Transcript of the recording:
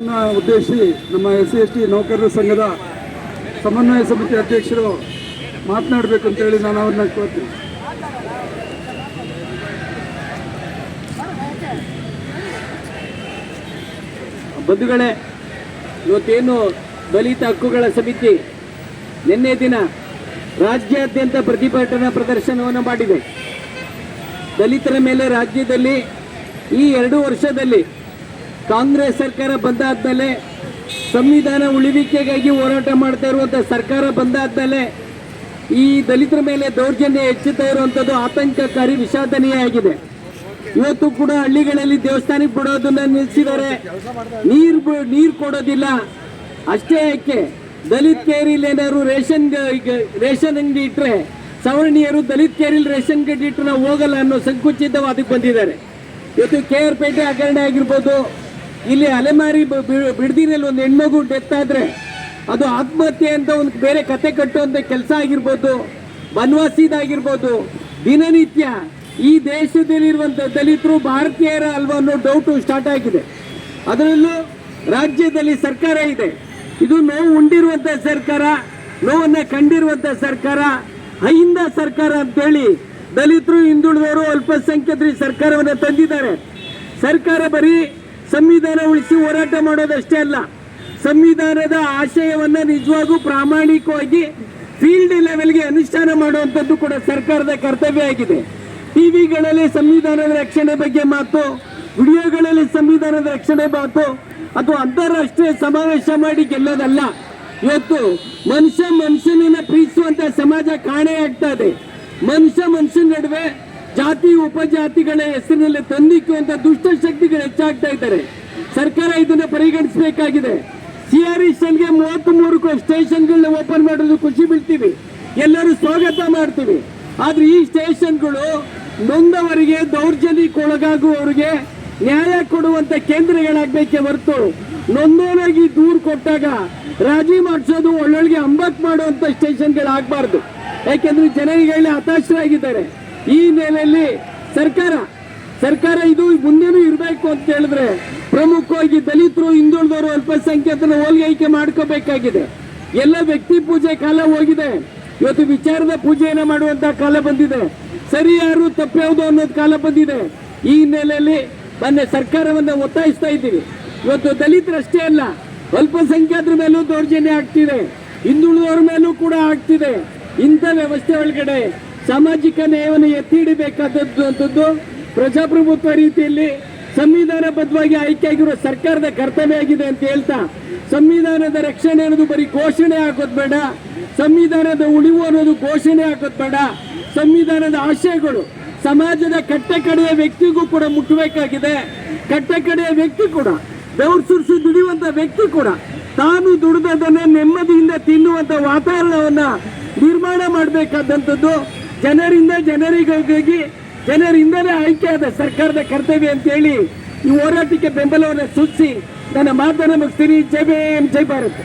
ನ ಉದ್ದೇಶಿಸಿ ನಮ್ಮ ಎಸ್ ಸಿ ಎಸ್ ಟಿ ನೌಕರರ ಸಂಘದ ಸಮನ್ವಯ ಸಮಿತಿ ಅಧ್ಯಕ್ಷರು ಮಾತನಾಡಬೇಕು ಅಂತೇಳಿ ನಾನು ಅವ್ರನ್ನ ಕೇಳ್ತೀನಿ. ಬಂಧುಗಳೇ, ಇವತ್ತೇನು ದಲಿತ ಹಕ್ಕುಗಳ ಸಮಿತಿ ನಿನ್ನೆ ದಿನ ರಾಜ್ಯಾದ್ಯಂತ ಪ್ರತಿಭಟನಾ ಪ್ರದರ್ಶನವನ್ನು ಮಾಡಿದೆ. ದಲಿತರ ಮೇಲೆ ರಾಜ್ಯದಲ್ಲಿ ಈ ಎರಡು ವರ್ಷದಲ್ಲಿ ಕಾಂಗ್ರೆಸ್ ಸರ್ಕಾರ ಬಂದಾದ್ಮೇಲೆ ಸಂವಿಧಾನ ಉಳಿವಿಕೆಗಾಗಿ ಹೋರಾಟ ಮಾಡ್ತಾ ಇರುವಂಥ ಸರ್ಕಾರ ಬಂದಾದ್ಮೇಲೆ ಈ ದಲಿತರ ಮೇಲೆ ದೌರ್ಜನ್ಯ ಹೆಚ್ಚುತ್ತಾ ಇರುವಂಥದ್ದು ಆತಂಕಕಾರಿ ವಿಷಾದನೀಯ ಆಗಿದೆ. ಇವತ್ತು ಕೂಡ ಹಳ್ಳಿಗಳಲ್ಲಿ ದೇವಸ್ಥಾನಕ್ಕೆ ಬಿಡೋದನ್ನ ನಿಲ್ಲಿಸಿದ್ದಾರೆ. ನೀರು ನೀರು ಕೊಡೋದಿಲ್ಲ. ಅಷ್ಟೇ ಯಾಕೆ? ದಲಿತ್ ಕೇರಿಲಿ ಏನಾದ್ರು ರೇಷನ್ ರೇಷನ್ ಅಂಗಡಿ ಇಟ್ಟರೆ ಸವರ್ಣೀಯರು ದಲಿತ್ ಕೇರಿಲಿ ರೇಷನ್ ಅಂಗಡಿ ಇಟ್ಟರೆ ನಾವು ಹೋಗಲ್ಲ ಅನ್ನೋ ಸಂಕುಚಿತವಾದಕ್ಕೆ ಬಂದಿದ್ದಾರೆ. ಇವತ್ತು ಕೆ ಆರ್ ಪೇಟೆ ಹಗರಣೆ ಆಗಿರ್ಬೋದು ಇಲ್ಲಿ ಅಲೆಮಾರಿ ಬಿಡ್ದಿನಲ್ಲಿ ಒಂದು ಹೆಣ್ಮಗು ಡೆತ್ ಆದ್ರೆ ಅದು ಆತ್ಮಹತ್ಯೆ ಅಂತ ಒಂದು ಬೇರೆ ಕತೆ ಕಟ್ಟುವಂಥ ಕೆಲಸ ಆಗಿರ್ಬೋದು ಬನವಾಸಿದಾಗಿರ್ಬೋದು ದಿನನಿತ್ಯ ಈ ದೇಶದಲ್ಲಿರುವಂಥ ದಲಿತರು ಭಾರತೀಯರ ಅಲ್ವಾ ಅನ್ನೋ ಡೌಟು ಸ್ಟಾರ್ಟ್ ಆಗಿದೆ. ಅದರಲ್ಲೂ ರಾಜ್ಯದಲ್ಲಿ ಸರ್ಕಾರ ಇದೆ. ಇದು ನೋವು ಉಂಡಿರುವಂಥ ಸರ್ಕಾರ, ನೋವನ್ನ ಕಂಡಿರುವಂಥ ಸರ್ಕಾರ, ಅಹಿಂದ ಸರ್ಕಾರ ಅಂತೇಳಿ ದಲಿತರು ಹಿಂದುಳಿದವರು ಅಲ್ಪಸಂಖ್ಯಾತರು ಸರ್ಕಾರವನ್ನು ತಂದಿದ್ದಾರೆ. ಸರ್ಕಾರ ಬರೀ ಸಂವಿಧಾನ ಉಳಿಸಿ ಹೋರಾಟ ಮಾಡೋದಷ್ಟೇ ಅಲ್ಲ, ಸಂವಿಧಾನದ ಆಶಯವನ್ನ ನಿಜವಾಗೂ ಪ್ರಾಮಾಣಿಕವಾಗಿ ಫೀಲ್ಡ್ ಲೆವೆಲ್ಗೆ ಅನುಷ್ಠಾನ ಮಾಡುವಂಥದ್ದು ಕೂಡ ಸರ್ಕಾರದ ಕರ್ತವ್ಯ ಆಗಿದೆ. ಟಿವಿಗಳಲ್ಲಿ ಸಂವಿಧಾನದ ರಕ್ಷಣೆ ಬಗ್ಗೆ ಮಾತು, ವಿಡಿಯೋಗಳಲ್ಲಿ ಸಂವಿಧಾನದ ರಕ್ಷಣೆ ಮಾತು ಅಥವಾ ಅಂತಾರಾಷ್ಟ್ರೀಯ ಸಮಾವೇಶ ಮಾಡಿ ಗೆಲ್ಲೋದಲ್ಲ. ಇವತ್ತು ಮನುಷ್ಯ ಮನುಷ್ಯನನ್ನ ಪ್ರೀತಿಸುವಂತ ಸಮಾಜ ಕಾಣೆ ಆಗ್ತಾ ಇದೆ. ಮನುಷ್ಯ ಮನುಷ್ಯನ ನಡುವೆ ಜಾತಿ ಉಪಜಾತಿಗಳ ಹೆಸರಿನಲ್ಲಿ ತಂದಿಕ್ಕುವಂತ ದುಷ್ಟ ಶಕ್ತಿಗಳು ಹೆಚ್ಚಾಗ್ತಾ ಇದ್ದಾರೆ. ಸರ್ಕಾರ ಇದನ್ನ ಪರಿಗಣಿಸಬೇಕಾಗಿದೆ. ಸಿ ಆರ್ಗೆ ಮೂವತ್ತ್ ಮೂರು ಸ್ಟೇಷನ್ಗಳನ್ನ ಓಪನ್ ಮಾಡೋದು ಖುಷಿ ಬಿಡ್ತೀವಿ ಎಲ್ಲರೂ ಸ್ವಾಗತ ಮಾಡ್ತೀವಿ. ಆದ್ರೆ ಈ ಸ್ಟೇಷನ್ಗಳು ನೊಂದವರಿಗೆ ದೌರ್ಜನ್ಯಕ್ಕೊಳಗಾಗುವವರಿಗೆ ನ್ಯಾಯ ಕೊಡುವಂತ ಕೇಂದ್ರಗಳಾಗಬೇಕೆ ಹೊರತು ನೊಂದೋನಾಗಿ ದೂರು ಕೊಟ್ಟಾಗ ರಾಜಿ ಮಾಡಿಸೋದು ಒಳ್ಳೊಳಗೆ ಅಂಬತ್ ಮಾಡುವಂತ ಸ್ಟೇಷನ್ಗಳಾಗಬಾರ್ದು. ಯಾಕೆಂದ್ರೆ ಜನರಿಗೆ ಹತಾಶರಾಗಿದ್ದಾರೆ. ಈ ನೆಲೆಯಲ್ಲಿ ಸರ್ಕಾರ ಸರ್ಕಾರ ಇದು ಮುಂದೆನೂ ಇರಬೇಕು ಅಂತ ಹೇಳಿದ್ರೆ ಪ್ರಮುಖವಾಗಿ ದಲಿತರು, ಹಿಂದುಳಿದವರು ಅಲ್ಪಸಂಖ್ಯಾತರ ಹೋಲ್ಗೈಕೆ ಮಾಡ್ಕೋಬೇಕಾಗಿದೆ. ಎಲ್ಲ ವ್ಯಕ್ತಿ ಪೂಜೆ ಕಾಲ ಹೋಗಿದೆ. ಇವತ್ತು ವಿಚಾರದ ಪೂಜೆಯನ್ನು ಮಾಡುವಂತ ಕಾಲ ಬಂದಿದೆ. ಸರಿ ಯಾರು ತಪ್ಪ್ಯಾವುದು ಅನ್ನೋದು ಕಾಲ ಬಂದಿದೆ. ಈ ಹಿನ್ನೆಲೆಯಲ್ಲಿ ಮೊನ್ನೆ ಸರ್ಕಾರವನ್ನ ಒತ್ತಾಯಿಸ್ತಾ ಇದ್ದೀವಿ. ಇವತ್ತು ದಲಿತರಷ್ಟೇ ಅಲ್ಲ, ಅಲ್ಪಸಂಖ್ಯಾತರ ಮೇಲೂ ದೌರ್ಜನ್ಯ ಆಗ್ತಿದೆ. ಹಿಂದುಳಿದವರ ಮೇಲೂ ಕೂಡ ಆಗ್ತಿದೆ. ಇಂಥ ವ್ಯವಸ್ಥೆ ಒಳಗಡೆ ಸಾಮಾಜಿಕ ನ್ಯಾಯವನ್ನು ಎತ್ತಿ ಹಿಡಿಬೇಕಾದದ್ದು ಪ್ರಜಾಪ್ರಭುತ್ವ ರೀತಿಯಲ್ಲಿ ಸಂವಿಧಾನಬದ್ಧವಾಗಿ ಆಯ್ಕೆಯಾಗಿರುವ ಸರ್ಕಾರದ ಕರ್ತವ್ಯ ಆಗಿದೆ ಅಂತ ಹೇಳ್ತಾ, ಸಂವಿಧಾನದ ರಕ್ಷಣೆ ಅನ್ನೋದು ಬರೀ ಘೋಷಣೆ ಹಾಕೋದು ಬೇಡ, ಸಂವಿಧಾನದ ಉಳಿವು ಅನ್ನೋದು ಘೋಷಣೆ ಹಾಕೋದು ಬೇಡ, ಸಂವಿಧಾನದ ಆಶಯಗಳು ಸಮಾಜದ ಕಟ್ಟಕಡೆಯ ವ್ಯಕ್ತಿಗೂ ಕೂಡ ಮುಟ್ಟಬೇಕಾಗಿದೆ. ಕಟ್ಟಕಡೆಯ ವ್ಯಕ್ತಿ ಕೂಡ ಬೆವರು ಸುರಿಸಿ ದುಡಿಯುವಂತ ವ್ಯಕ್ತಿ ಕೂಡ, ತಾನು ದುಡಿದದನ್ನ ನೆಮ್ಮದಿಯಿಂದ ತಿನ್ನುವಂತ ವಾತಾವರಣವನ್ನ ನಿರ್ಮಾಣ ಮಾಡಬೇಕಾದಂಥದ್ದು ಜನರಿಂದ ಜನರಿಗಾಗಿ, ಜನರಿಂದಲೇ ಆಯ್ಕೆ ಆದ ಸರ್ಕಾರದ ಕರ್ತವ್ಯ ಅಂತೇಳಿ ಈ ಹೋರಾಟಕ್ಕೆ ಬೆಂಬಲವನ್ನು ಸೂಚಿಸಿ ನನ್ನ ಮಾತನ್ನು ಮುಗಿಸ್ತೀನಿ. ಜೈ ಭೀಮ್, ಜೈ ಭಾರತ್.